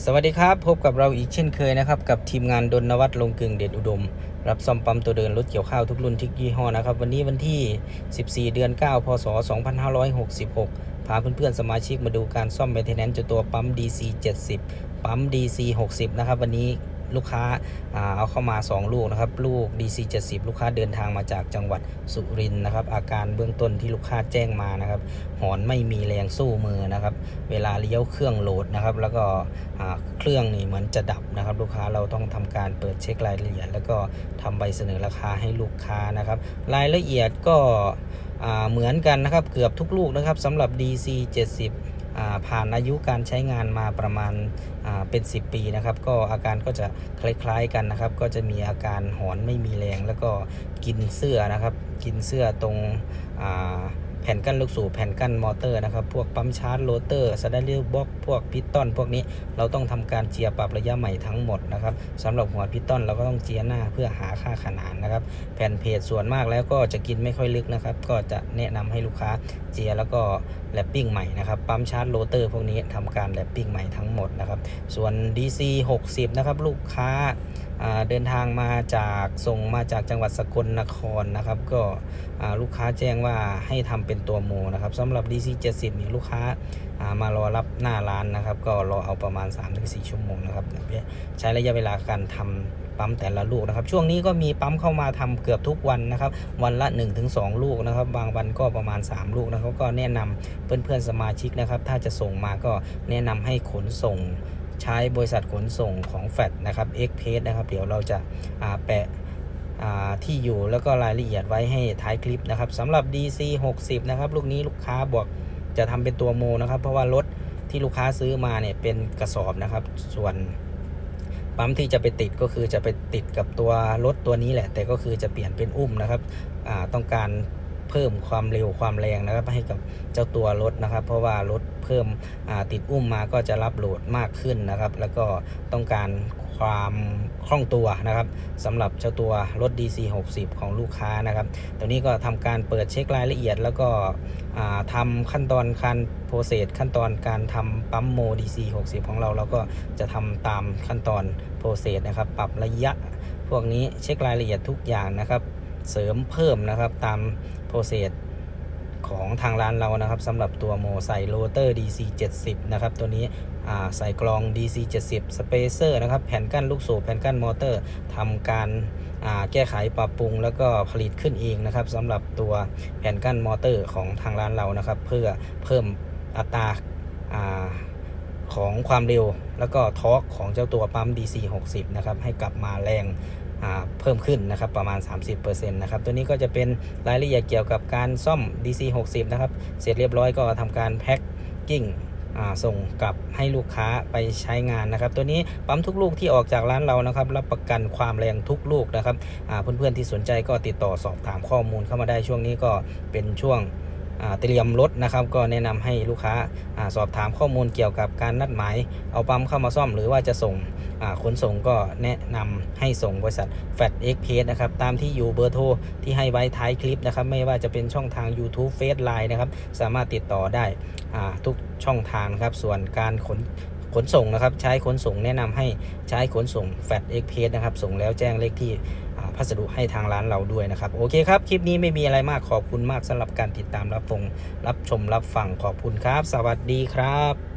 สวัสดีครับพบกับเราอีกเช่นเคยนะครับ กับทีมงานดนวัตลงกึ่งเดชอุดม รับซ่อมปั๊มตัวเดินรถเกี่ยวข้าวทุกรุ่นทุกยี่ห้อนะครับ วันนี้วันที่ 14 เดือน 9 พศ 2566 พาเพื่อนๆสมาชิกมาดูการซ่อมเมนเทนแนนซ์ตัวปั๊ม DC 70 ปั๊ม DC 60 นะครับ วันนี้ ลูกค้าเอาเข้ามา 2 ลูกนะครับ ลูก DC 70 ลูกค้าเดินทางมาจากจังหวัดสุรินทร์นะครับ อาการเบื้องต้นที่ลูกค้าแจ้งมานะครับ หอนไม่มีแรงสู้มือนะครับ เวลาเลี้ยวเครื่องโหลดนะครับ แล้วก็เครื่องนี่เหมือนจะดับนะครับ ลูกค้าเราต้องทำการเปิดเช็ครายละเอียด แล้วก็ทำใบเสนอราคาให้ลูกค้านะครับ รายละเอียดก็เหมือนกันนะครับ เกือบทุกลูกนะครับสำหรับ DC 70 ผ่านอายุการใช้งานมาประมาณาเป็น 10 ปีนะครับ ก็อาการก็จะคล้ายๆกันนะครับ ก็จะมีอาการหอนไม่มีแรง แล้วก็กินเสื้อนะครับ กินเสื้อตรงอ่า แผ่นกั้นลูกสูบแผ่นกั้นมอเตอร์นะครับ พวกปั๊มชาร์จโรเตอร์สไลเดอร์บล็อกพวกพิสตอนพวกนี้เราต้องทำการเจียปรับระยะใหม่ทั้งหมดนะครับสำหรับหัวพิสตอนเราก็ต้องเจียหน้าเพื่อหาค่าขนานนะครับ แผ่นเพจส่วนมากแล้วก็จะกินไม่ค่อยลึกนะครับ ก็จะแนะนำให้ลูกค้าเจียแล้วก็แลปปิ้งใหม่นะครับปั๊มชาร์จโรเตอร์พวกนี้ทำการแลปปิ้งใหม่ทั้งหมดนะครับส่วน DC 60 นะครับลูกค้า เดินทางมาจากส่งมาจากจังหวัดสกลนครนะครับ ก็ลูกค้าแจ้งว่าให้ทำเป็นตัวโมนะครับสำหรับ DC 70นี่ลูกค้าามารอรับหน้าร้านนะครับ ก็รอเอาประมาณ 3-4 ชั่วโมงนะครับใช้ระยะเวลาการทำปั๊มแต่ละลูกนะครับ ช่วงนี้ก็มีปั๊มเข้ามาทำเกือบทุกวันนะครับ วันละ 1-2 ลูกนะครับ บางวันก็ประมาณ 3 ลูกนะครับ ก็แนะนำเพื่อนๆสมาชิกนะครับ ถ้าจะส่งมาก็แนะนำให้ขนส่ง ใช้บริษัทขนส่งของแฟดนะครับ x p a c e นะครับ เดี๋ยวเราจะาแปะที่อยู่แล้วก็รายละเอียดไว้ให้ท้ายคลิปนะครับสำหรับ DC 60 นะครับ ลูกนี้ลูกค้าบอกจะทำเป็นตัวโมนะครับ เพราะว่ารถที่ลูกค้าซื้อมาเนี่ยเป็นกระสอบนะครับ ส่วนปั๊มที่จะไปติดก็คือจะไปติดกับตัวรถตัวนี้แหละ แต่ก็คือจะเปลี่ยนเป็นอุ้มนะครับต้องการ เพิ่มความเร็วความแรงนะครับให้กับเจ้าตัวรถนะครับ เพราะว่ารถเพิ่มติดอุ้มมาก็จะรับโหลดมากขึ้นนะครับ แล้วก็ต้องการความคล่องตัวนะครับสำหรับเจ้าตัวรถ DC 60 ของลูกค้านะครับตัวนี้ก็ทำการเปิดเช็ครายละเอียด แล้วก็ทำขั้นตอนการโปรเซสขั้นตอนการทำปั๊มโม DC 60 ของเราเราก็จะทำตามขั้นตอนโปรเซสนะครับ ปรับระยะพวกนี้เช็ครายละเอียดทุกอย่างนะครับ เสริมเพิ่มนะครับตามโปรเซสของทางร้านเรานะครับสำหรับตัวโมใส่โรเตอร์ DC 70นะครับตัวนี้ใส่กรอง DC 70 สเปเซอร์นะครับแผ่นกั้นลูกสูบแผ่นกั้นมอเตอร์ทำการแก้ไขปรับปรุง แล้วก็ผลิตขึ้นเองนะครับสำหรับตัวแผ่นกั้นมอเตอร์ของทางร้านเรานะครับ เพื่อเพิ่มอัตราของความเร็ว แล้วก็ทอร์กของเจ้าตัวปั๊ม DC 60นะครับให้กลับมาแรง เพิ่มขึ้นนะครับประมาณ 30%นะครับตัวนี้ก็จะเป็นรายละเอียดเกี่ยวกับการซ่อม DC 60นะครับเสร็จเรียบร้อยก็ทำการแพ็คกิ้งส่งกลับให้ลูกค้าไปใช้งานนะครับ ตัวนี้ปั๊มทุกลูกที่ออกจากร้านเรานะครับ รับประกันความแรงทุกลูกนะครับเพื่อนๆที่สนใจก็ติดต่อสอบถามข้อมูลเข้ามาได้ช่วงนี้ก็เป็นช่วง เตรียมรถนะครับ ก็แนะนำให้ลูกค้าอาสอบถามข้อมูลเกี่ยวกับการนัดหมาย เอาปั๊มเข้ามาซ่อมหรือว่าจะส่งขนส่งก็แนะนำให้ส่งบริษัท f a t x p a c e นะครับ ตามที่อยู่เบอร์โทรที่ให้ไว้ท้ายคลิปนะครับ ไม่ว่าจะเป็นช่องทาง YouTube Face Line นะครับ สามารถติดต่อได้ทุกช่องทางครับ ส่วนการขนขนส่งนะครับ ใช้ขนส่งแนะนำให้ใช้ขนส่ง f a t x p a c e นะครับ ส่งแล้วแจ้งเลขที่ พัสดุให้ทางร้านเราด้วยนะครับ โอเคครับ คลิปนี้ไม่มีอะไรมากขอบคุณมากสำหรับการติดตามรับฟงรับชมรับฟังขอบคุณครับ สวัสดีครับ